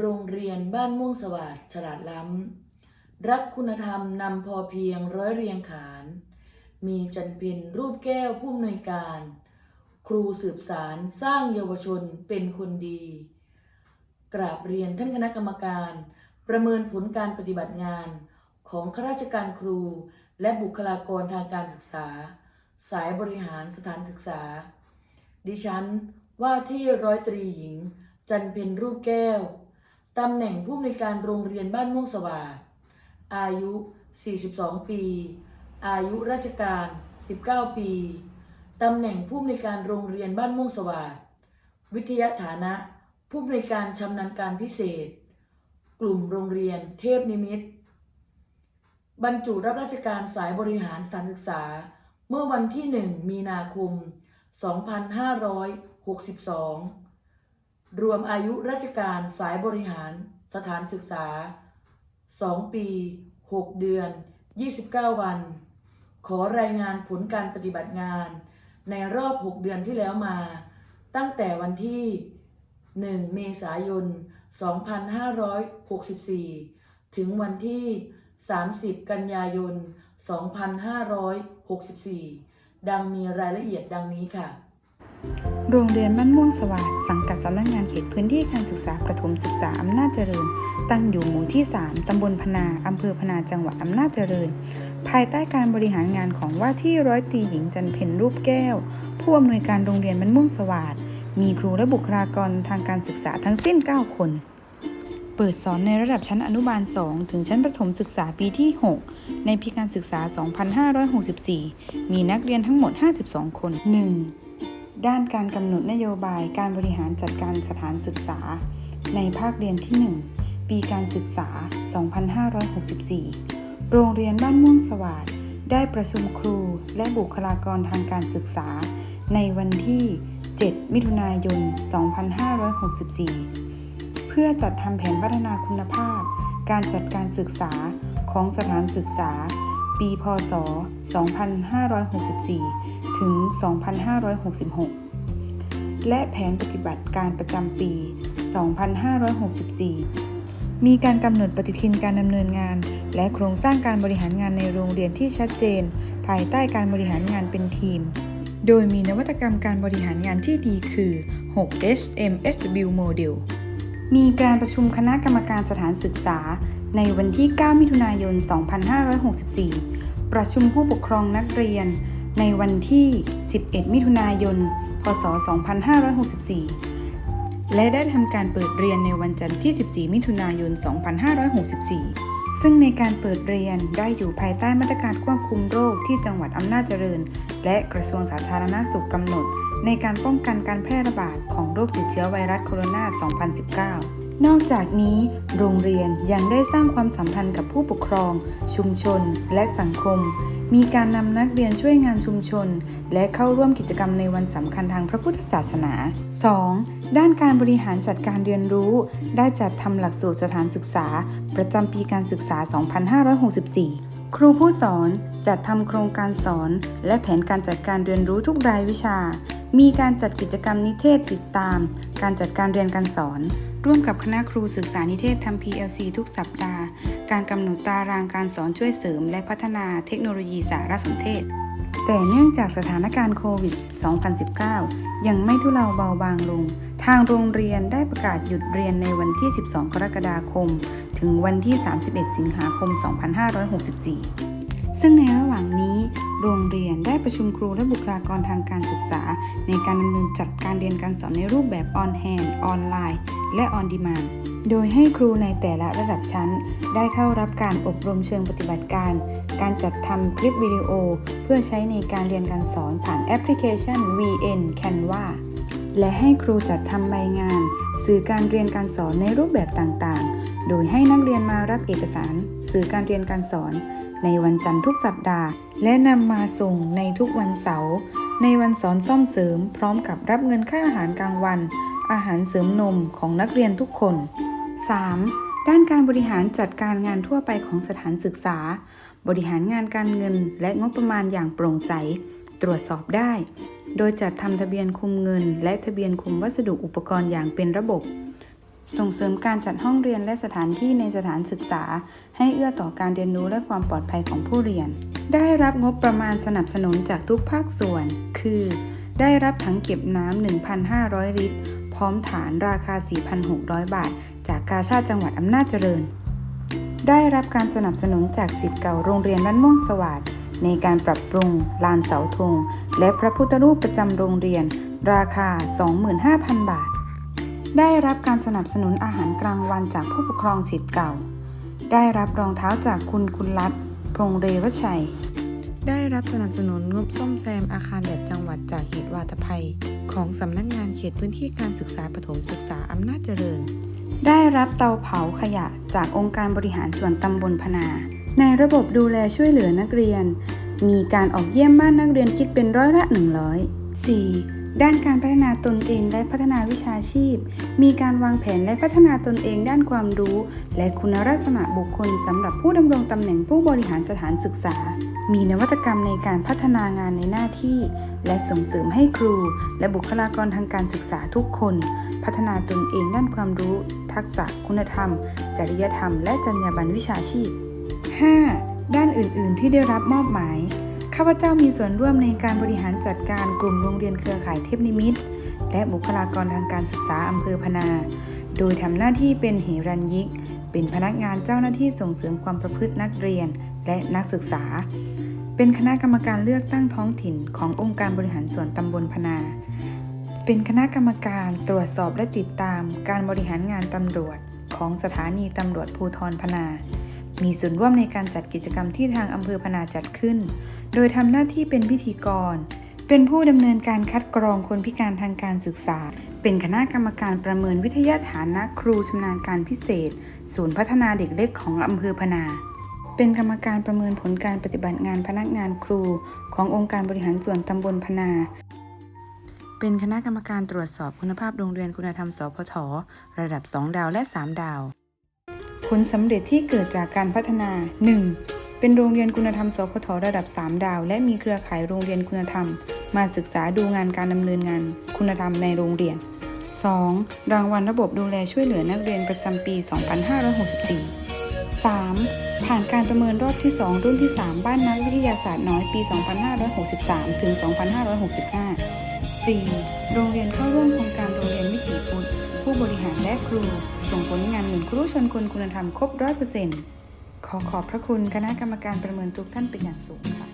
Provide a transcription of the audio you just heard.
โรงเรียนบ้านม่วงสวัสดิ์ฉลาดล้ำ รักคุณธรรมนำพอเพียงร้อยเรียงขาน มีจันเพ็ญรูปแก้วผู้อำนวยการ ครูสืบสารสร้างเยาวชนเป็นคนดี กราบเรียนท่านคณะกรรมการ ประเมินผลการปฏิบัติงานของข้าราชการครูและบุคลากรทางการศึกษา สายบริหารสถานศึกษา ดิฉันว่าที่ร้อยตรีหญิง จันเพ็ญรูปแก้ว ตำแหน่งผู้อำนวยการโรงเรียนบ้านม่วงสวัสดิ์อายุ 42 ปี อายุราชการ 19 ปี ตำแหน่งผู้อำนวยการโรงเรียนบ้านม่วงสวัสดิ์วิทยาฐานะ ผู้อำนวยการชำนาญการพิเศษ กลุ่มโรงเรียนเทพนิมิต บรรจุรับราชการสายบริหารสถานศึกษา เมื่อวันที่ 1 มีนาคม 2562 รวมอายุราชการสายบริหารสถานศึกษา 2 ปี 6 เดือน 29 วัน ขอรายงานผลการปฏิบัติงาน ในรอบ 6 เดือนที่แล้วมา ตั้งแต่วันที่ 1 เมษายน 2564 ถึงวันที่ 30 กันยายน 2564 ดังมีรายละเอียดดังนี้ค่ะ โรงเรียนบ้านม่วงสวัสดิ์สังกัดสำนักงานเขตพื้นที่การศึกษาประถมศึกษาอำนาจเจริญ ตั้งอยู่หมู่ที่ 3 ตำบลพนา อำเภอพนา จังหวัดอำนาจเจริญ ภายใต้การบริหารงานของว่าที่ร้อยตรีหญิงจันเพ็ญรูปแก้ว ผู้อำนวยการโรงเรียนบ้านม่วงสวัสดิ์มีครูและบุคลากรทางการศึกษาทั้งสิ้น 9 คน เปิดสอนในระดับชั้นอนุบาล 2 ถึงชั้นประถมศึกษาปีที่ 6 ในปีการศึกษา 2564 มีนักเรียนทั้งหมด 52 คน 1. ด้านการกำหนดนโยบายการบริหารจัดการสถานศึกษา ในภาคเรียนที่ 1 ปีการศึกษา 2564 โรงเรียนบ้านม่วงสวัสดได้ประชุมครูและบุคลากรทางการศึกษา ในวันที่ 7 มิถุนายน 2564 เพื่อจัดทำแผนพัฒนาคุณภาพ การจัดการศึกษาของสถานศึกษา ปี พศ 2564 ถึง 2566 และแผนปฏิบัติการประจำปี 2564 มีการกำหนดปฏิทินการดำเนินงาน และโครงสร้างการบริหารงานในโรงเรียนที่ชัดเจน ภายใต้การบริหารงานเป็นทีม โดยมีนวัตกรรมการบริหารงานที่ดีคือ 6HMSW Model มีการประชุมคณะกรรมการสถานศึกษา ในวันที่ 9 มิถุนายน 2564 ประชุมผู้ปกครองนักเรียน ในวันที่ 11 มิถุนายน พศ 2564 และได้ทำการเปิดเรียนในวันจันทร์ที่ 14 มิถุนายน 2564 ซึ่งในการเปิดเรียนได้อยู่ภายใต้มาตรการควบคุมโรคที่จังหวัดอำนาจเจริญ และกระทรวงสาธารณสุขกำหนด ในการป้องกันการแพร่ระบาดของโรคติดเชื้อไวรัสโคโรนา 2019นอกจากนี้ โรงเรียนยังได้สร้างความสัมพันธ์กับผู้ปกครอง ชุมชน และสังคม มีการนำนักเรียนช่วยงานชุมชน และเข้าร่วมกิจกรรมในวันสำคัญทางพระพุทธศาสนา 2. ด้านการบริหารจัดการเรียนรู้ ได้จัดทำหลักสูตรสถานศึกษา ประจำปีการศึกษา 2564 ครูผู้สอนจัดทำโครงการสอน และแผนการจัดการเรียนรู้ทุกรายวิชา มีการจัดกิจกรรมนิเทศติดตาม การจัดการเรียนการสอน ร่วมกับคณะครูศึกษานิเทศทำ PLC ทุกสัปดาห์ การกำหนดตารางการสอนช่วยเสริม และพัฒนาเทคโนโลยีสารสนเทศ แต่เนื่องจากสถานการณ์โควิด 2019 ยังไม่ทุเลาเบาบางลง ทางโรงเรียนได้ประกาศหยุดเรียนในวันที่ 12 กรกฎาคม ถึงวันที่ 31 สิงหาคม 2564ซึ่งในระหว่างนี้ โรงเรียนได้ประชุมครูและบุคลากรทางการศึกษา ในการดำเนินจัดการเรียนการสอนในรูปแบบ on hand ออนไลน์ และ on demand โดยให้ครูในแต่ละระดับชั้น ได้เข้ารับการอบรมเชิงปฏิบัติการ การจัดทำคลิปวิดีโอ เพื่อใช้ในการเรียนการสอนผ่านแอปพลิเคชัน VN Canva และให้ครูจัดทำใบงาน สื่อการเรียนการสอนในรูปแบบต่างๆ โดยให้นักเรียนมารับเอกสาร สื่อการเรียนการสอน ในวันจันทร์ทุกสัปดาห์ และนำมาส่งในทุกวันเสาร์ในวันสอนซ่อมเสริม พร้อมกับรับเงินค่าอาหารกลางวัน อาหารเสริมนมของนักเรียนทุกคน 3. ด้านการบริหารจัดการงานทั่วไปของสถานศึกษา บริหารงานการเงินและงบประมาณอย่างโปร่งใส ตรวจสอบได้ โดยจัดทำทะเบียนคุมเงิน และทะเบียนคุมวัสดุอุปกรณ์อย่างเป็นระบบ ส่งเสริมการจัดห้องเรียนและสถานที่ในสถานศึกษา ให้เอื้อต่อการเรียนรู้และความปลอดภัยของผู้เรียน ได้รับงบประมาณสนับสนุนจากทุกภาคส่วน คือ ได้รับถังเก็บน้ำ 1,500 ลิตร ร้อมฐานราคา 4,600 บาท จากกาชาติจังหวัดอำนาจเจริญ ได้รับการสนับสนุนจากสิทธิ์เก่าโรงเรียนบ้านม่วงสวัสดในการปรับปรุงลานเสาธงและพระพุทธรูปประจำโรงเรียน ราคา 25,000 บาท ได้รับการสนับสนุนอาหารกลางวันจากผู้ปกครองสิทธิ์เก่า ได้รับรองเท้าจากคุณคุณรัตพรงเรวชัย ได้รับสนับสนุนงบซ่อมแซมอาคารแบบจังหวัดจากเหตุวาตภัย ของสำนักงงานเขตพื้นที่การศึกษาปฐมศึกษาอำนาจเจริญ ได้รับเตาเผาขยะจากองค์การบริหารส่วนตำบลพนา ในระบบดูแลช่วยเหลือนักเรียน มีการออกเยี่ยมบ้านนักเรียนคิดเป็นร้อยละ 100 4. ด้านการพัฒนาตนเองและพัฒนาวิชาชีพ มีการวางแผนและพัฒนาตนเองด้านความรู้ และคุณลักษณะบุคคลสำหรับผู้ดำรงตำแหน่งผู้บริหารสถานศึกษา มีนวัตกรรมในการพัฒนางานในหน้าที่ และส่งเสริมให้ครู และบุคลากรทางการศึกษาทุกคน พัฒนาตนเองด้านความรู้ ทักษะคุณธรรม จริยธรรม และจรรยาบรรณวิชาชีพ 5. ด้านอื่น ๆ ที่ได้รับมอบหมาย ข้าพเจ้ามีส่วนร่วมในการบริหารจัดการกลุ่มโรงเรียนเครือข่ายเทพนิมิตและบุคลากรทางการศึกษาอำเภอพนา โดยทำหน้าที่เป็นเหรัญยิก เป็นพนักงานเจ้าหน้าที่ส่งเสริมความประพฤตินักเรียน และนักศึกษา เป็นคณะกรรมการเลือกตั้งท้องถิ่นขององค์การบริหารส่วนตำบลพนา เป็นคณะกรรมการตรวจสอบและติดตามการบริหารงานตำรวจของสถานีตำรวจภูธรพนา มีส่วนร่วมในการจัดกิจกรรมที่ทางอำเภอพนาจัดขึ้น โดยทำหน้าที่เป็นพิธีกร เป็นผู้ดำเนินการคัดกรองคนพิการทางการศึกษา เป็นคณะกรรมการประเมินวิทยาฐานะครูชำนาญการพิเศษ ศูนย์พัฒนาเด็กเล็กของอำเภอพนา เป็นกรรมการประเมินผลการปฏิบัติงานพนักงานครู ขององค์การบริหารส่วนตำบลพนา เป็นคณะกรรมการตรวจสอบคุณภาพโรงเรียนคุณธรรมสพทระดับ 2 ดาวและ 3 ดาว ผลสำเร็จที่เกิดจากการพัฒนา 1. เป็นโรงเรียนคุณธรรมสพทระดับ 3 ดาว และมีเครือข่ายโรงเรียนคุณธรรม มาศึกษาดูงานการดำเนินงานคุณธรรมในโรงเรียน 2. รางวัลระบบดูแลช่วยเหลือนักเรียนประจำปี 2564 3. ผ่านการประเมินรอบที่ 2 รุ่นที่ 3 บ้านนักวิทยาศาสตร์น้อยปี 2563 ถึง 2565 4. โรงเรียนเข้าร่วมโครงการโรงเรียนวิถีพุทธ ผู้บริหารและครู ส่งผลงานเหมือนครูชนคนคุณธรรมครบร้อยเปอร์เซ็นต์ขอขอบพระคุณคณะกรรมการประเมินทุกท่านเป็นอย่างสูงค่ะ